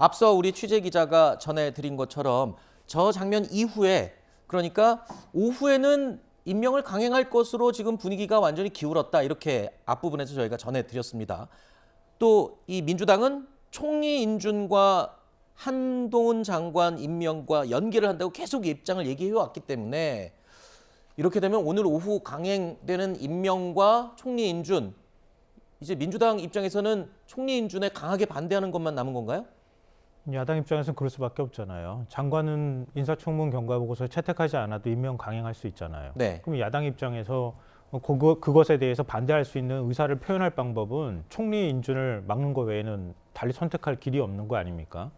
앞서 우리 취재 기자가 전해드린 것처럼 저 장면 이후에 그러니까 오후에는 임명을 강행할 것으로 지금 분위기가 완전히 기울었다 이렇게 앞부분에서 저희가 전해드렸습니다. 또 이 민주당은 총리 인준과 한동훈 장관 임명과 연계를 한다고 계속 입장을 얘기해 왔기 때문에 이렇게 되면 오늘 오후 강행되는 임명과 총리 인준 이제 민주당 입장에서는 총리 인준에 강하게 반대하는 것만 남은 건가요? 야당 입장에서는 그럴 수밖에 없잖아요. 장관은 인사청문 경과 보고서 채택하지 않아도 임명 강행할 수 있잖아요. 네. 그럼 야당 입장에서 그거, 그것에 대해서 반대할 수 있는 의사를 표현할 방법은 총리 인준을 막는 것 외에는 달리 선택할 길이 없는 거 아닙니까?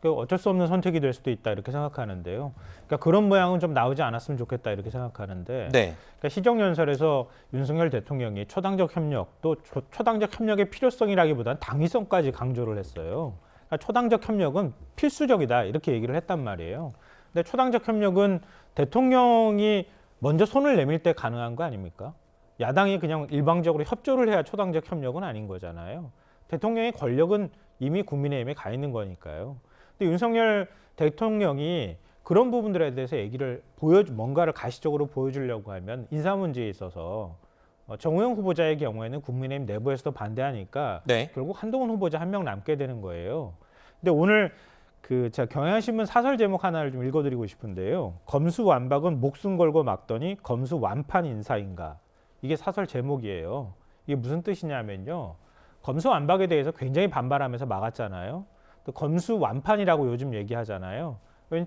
그러니까 어쩔 수 없는 선택이 될 수도 있다 이렇게 생각하는데요. 그러니까 그런 모양은 좀 나오지 않았으면 좋겠다 이렇게 생각하는데 네. 그러니까 시정연설에서 윤석열 대통령이 초당적 협력 또 초, 초당적 협력의 필요성이라기보다는 당위성까지 강조를 했어요. 그러니까 초당적 협력은 필수적이다 이렇게 얘기를 했단 말이에요. 근데 초당적 협력은 대통령이 먼저 손을 내밀 때 가능한 거 아닙니까? 야당이 그냥 일방적으로 협조를 해야 초당적 협력은 아닌 거잖아요. 대통령의 권력은 이미 국민의힘에 가 있는 거니까요. 근데 윤석열 대통령이 그런 부분들에 대해서 얘기를 보여 뭔가를 가시적으로 보여주려고 하면 인사 문제에 있어서 어, 정우영 후보자의 경우에는 국민의힘 내부에서도 반대하니까 네. 결국 한동훈 후보자 한 명 남게 되는 거예요. 근데 오늘 그 제가 경향신문 사설 제목 하나를 좀 읽어드리고 싶은데요. 검수 완박은 목숨 걸고 막더니 검수 완판 인사인가? 이게 사설 제목이에요. 이게 무슨 뜻이냐면요. 검수 완박에 대해서 굉장히 반발하면서 막았잖아요. 또 검수 완판이라고 요즘 얘기하잖아요.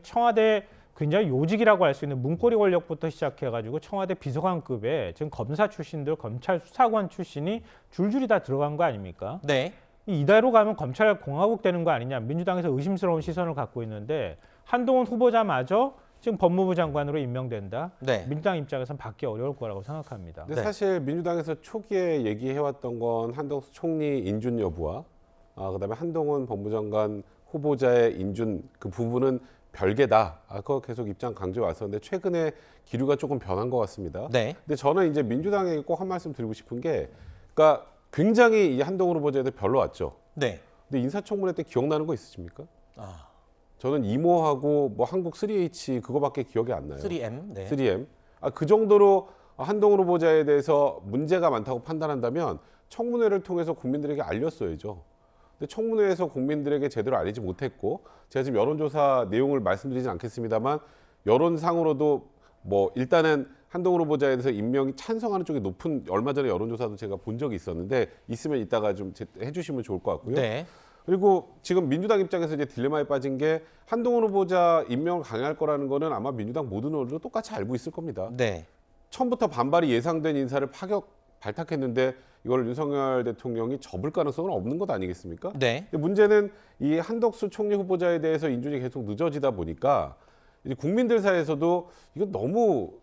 청와대 굉장히 요직이라고 할 수 있는 문고리 권력부터 시작해가지고 청와대 비서관급에 지금 검사 출신들, 검찰 수사관 출신이 줄줄이 다 들어간 거 아닙니까? 네. 이 이대로 가면 검찰 공화국 되는 거 아니냐 민주당에서 의심스러운 시선을 갖고 있는데 한동훈 후보자마저 지금 법무부 장관으로 임명된다. 네. 민주당 입장에서는 받기 어려울 거라고 생각합니다. 근데 네. 사실 민주당에서 초기에 얘기해왔던 건 한동수 총리 인준 여부와 아, 그다음에 한동훈 법무장관 후보자의 인준 그 부분은 별개다. 아, 그거 계속 입장 강조해 왔었는데 최근에 기류가 조금 변한 것 같습니다. 네. 근데 저는 이제 민주당에게 꼭 한 말씀 드리고 싶은 게, 그러니까 굉장히 이 한동훈 후보자에 대해 별로 왔죠. 네. 근데 인사청문회 때 기억나는 거 있으십니까? 아, 저는 이모하고 뭐 한국 3H 그거밖에 기억이 안 나요. 3M. 네. 3M. 아, 그 정도로 한동훈 후보자에 대해서 문제가 많다고 판단한다면 청문회를 통해서 국민들에게 알렸어야죠. 근데 청문회에서 국민들에게 제대로 알리지 못했고 제가 지금 여론조사 내용을 말씀드리진 않겠습니다만 여론상으로도 뭐 일단은 한동훈 후보자에 대해서 임명이 찬성하는 쪽이 높은 얼마 전에 여론조사도 제가 본 적이 있었는데 있으면 이따가 좀 제- 해주시면 좋을 것 같고요. 네. 그리고 지금 민주당 입장에서 이제 딜레마에 빠진 게 한동훈 후보자 임명을 강행할 거라는 거는 아마 민주당 모든 의원도 똑같이 알고 있을 겁니다. 네. 처음부터 반발이 예상된 인사를 파격 발탁했는데 이걸 윤석열 대통령이 접을 가능성은 없는 것 아니겠습니까? 네. 문제는 이 한덕수 총리 후보자에 대해서 인준이 계속 늦어지다 보니까 국민들 사이에서도 이건 너무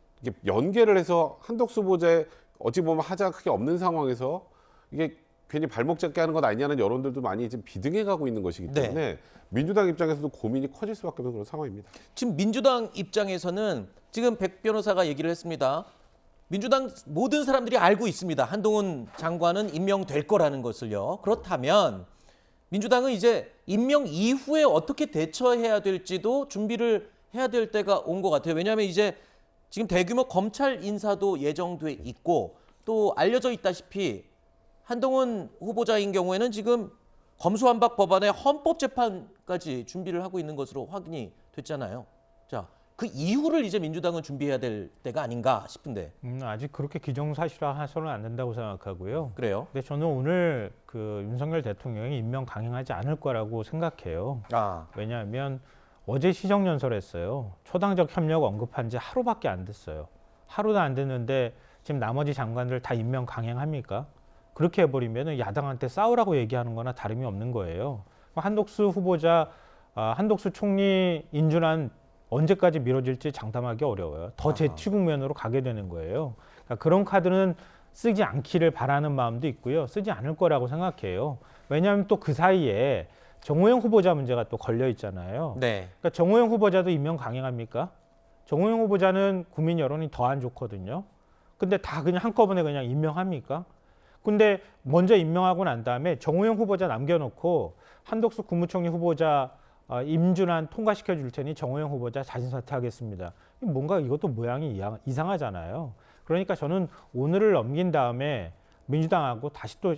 연계를 해서 한덕수 후보자의 어찌 보면 하자가 크게 없는 상황에서 이게 괜히 발목 잡게 하는 것 아니냐는 여론들도 많이 지금 비등해 가고 있는 것이기 네. 때문에 민주당 입장에서도 고민이 커질 수밖에 없는 그런 상황입니다. 지금 민주당 입장에서는 지금 백 변호사가 얘기를 했습니다. 민주당 모든 사람들이 알고 있습니다. 한동훈 장관은 임명될 거라는 것을요. 그렇다면 민주당은 이제 임명 이후에 어떻게 대처해야 될지도 준비를 해야 될 때가 온 것 같아요. 왜냐하면 이제 지금 대규모 검찰 인사도 예정돼 있고 또 알려져 있다시피 한동훈 후보자인 경우에는 지금 검수완박 법안의 헌법재판까지 준비를 하고 있는 것으로 확인이 됐잖아요. 자, 그 이후를 이제 민주당은 준비해야 될 때가 아닌가 싶은데 음, 아직 그렇게 기정사실화해서는 안 된다고 생각하고요. 그래요? 근데 저는 오늘 그 윤석열 대통령이 임명 강행하지 않을 거라고 생각해요. 아, 왜냐하면 어제 시정연설했어요. 초당적 협력 언급한 지 하루밖에 안 됐어요. 하루도 안 됐는데 지금 나머지 장관들 다 임명 강행합니까? 그렇게 해버리면 야당한테 싸우라고 얘기하는 거나 다름이 없는 거예요. 한독수 후보자, 아, 한독수 총리 인준안 언제까지 미뤄질지 장담하기 어려워요. 더. 재치 국면으로 가게 되는 거예요. 그러니까 그런 카드는 쓰지 않기를 바라는 마음도 있고요. 쓰지 않을 거라고 생각해요. 왜냐하면 또 그 사이에 정호영 후보자 문제가 또 걸려 있잖아요. 네. 그러니까 정호영 후보자도 임명 강행합니까? 정호영 후보자는 국민 여론이 더 안 좋거든요. 근데 다 그냥 한꺼번에 그냥 임명합니까? 근데 먼저 임명하고 난 다음에 정호영 후보자 남겨놓고 한덕수 국무총리 후보자 어, 임준환 통과시켜 줄 테니 정호영 후보자 자진 사퇴하겠습니다. 뭔가 이것도 모양이 이상- 이상하잖아요. 그러니까 저는 오늘을 넘긴 다음에 민주당하고 다시 또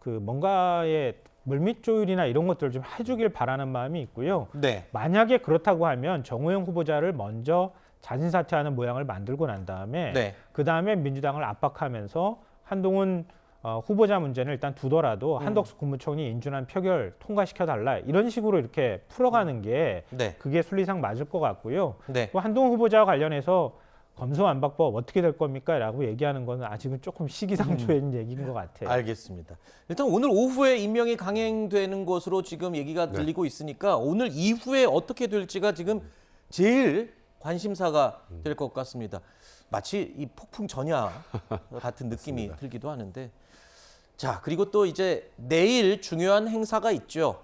그 뭔가의 물밑 조율이나 이런 것들을 좀 해주길 바라는 마음이 있고요. 네. 만약에 그렇다고 하면 정호영 후보자를 먼저 자진 사퇴하는 모양을 만들고 난 다음에 네. 그 다음에 민주당을 압박하면서 한동훈 어, 후보자 문제는 일단 두더라도 음. 한덕수 국무총리 인준한 표결 통과시켜 달라 이런 식으로 이렇게 풀어가는 게 네. 그게 순리상 맞을 것 같고요. 네. 또 한동훈 후보자와 관련해서 검수완박법 어떻게 될 겁니까?라고 얘기하는 거는 아직은 조금 시기상조인 얘기인 것 같아요. 알겠습니다. 일단 오늘 오후에 임명이 강행되는 것으로 지금 얘기가 네. 들리고 있으니까 오늘 이후에 어떻게 될지가 지금 제일 관심사가 될 것 같습니다. 마치 이 폭풍 전야 같은 느낌이 들기도 하는데 자 그리고 또 이제 내일 중요한 행사가 있죠.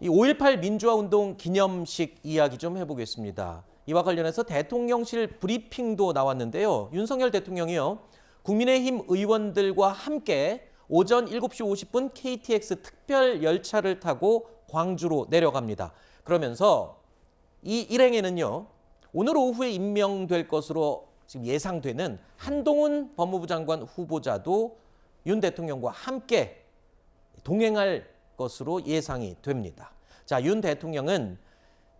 이 5.18 민주화 운동 기념식 이야기 좀 해보겠습니다. 이와 관련해서 대통령실 브리핑도 나왔는데요. 윤석열 대통령이요. 국민의힘 의원들과 함께 오전 7시 50분 KTX 특별 열차를 타고 광주로 내려갑니다. 그러면서 이 일행에는요. 오늘 오후에 임명될 것으로 지금 예상되는 한동훈 법무부 장관 후보자도 윤 대통령과 함께 동행할 것으로 예상이 됩니다. 자, 윤 대통령은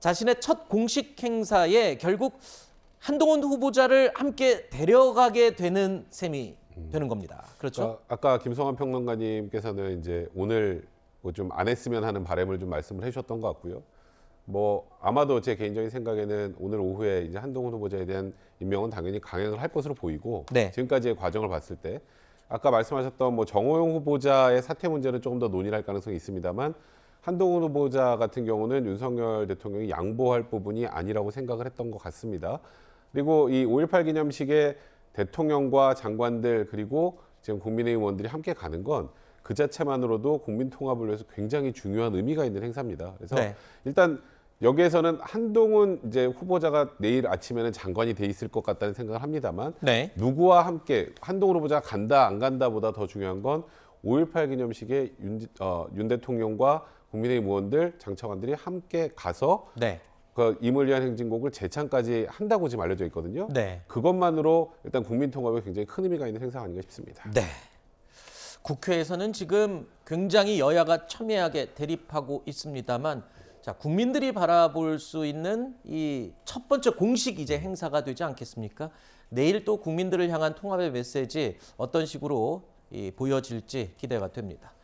자신의 첫 공식 행사에 결국 한동훈 후보자를 함께 데려가게 되는 셈이 되는 겁니다. 그렇죠? 어, 아까 김성환 평론가님께서는 이제 오늘 뭐 좀 안 했으면 하는 바람을 좀 말씀을 해주셨던 것 같고요. 뭐 아마도 제 개인적인 생각에는 오늘 오후에 이제 한동훈 후보자에 대한 임명은 당연히 강행을 할 것으로 보이고 네. 지금까지의 과정을 봤을 때 아까 말씀하셨던 뭐 정호영 후보자의 사퇴 문제는 조금 더 논의할 가능성이 있습니다만 한동훈 후보자 같은 경우는 윤석열 대통령이 양보할 부분이 아니라고 생각을 했던 것 같습니다. 그리고 이 5.18 기념식에 대통령과 장관들 그리고 지금 국민의힘 의원들이 함께 가는 건 그 자체만으로도 국민 통합을 위해서 굉장히 중요한 의미가 있는 행사입니다. 그래서 네. 일단 여기에서는 한동훈 이제 후보자가 내일 아침에는 장관이 돼 있을 것 같다는 생각을 합니다만 네. 누구와 함께 한동훈 후보자가 간다 안 간다보다 더 중요한 건 5.18 기념식에 윤, 어, 윤 대통령과 국민의힘 의원들 장차관들이 함께 가서 네. 그 임을 위한 행진곡을 재창까지 한다고 지금 알려져 있거든요. 네. 그것만으로 일단 국민 통합에 굉장히 큰 의미가 있는 행사가 아닌가 싶습니다. 네. 국회에서는 지금 굉장히 여야가 첨예하게 대립하고 있습니다만 자, 국민들이 바라볼 수 있는 이 첫 번째 공식 이제 행사가 되지 않겠습니까? 내일 또 국민들을 향한 통합의 메시지 어떤 식으로 이 보여질지 기대가 됩니다.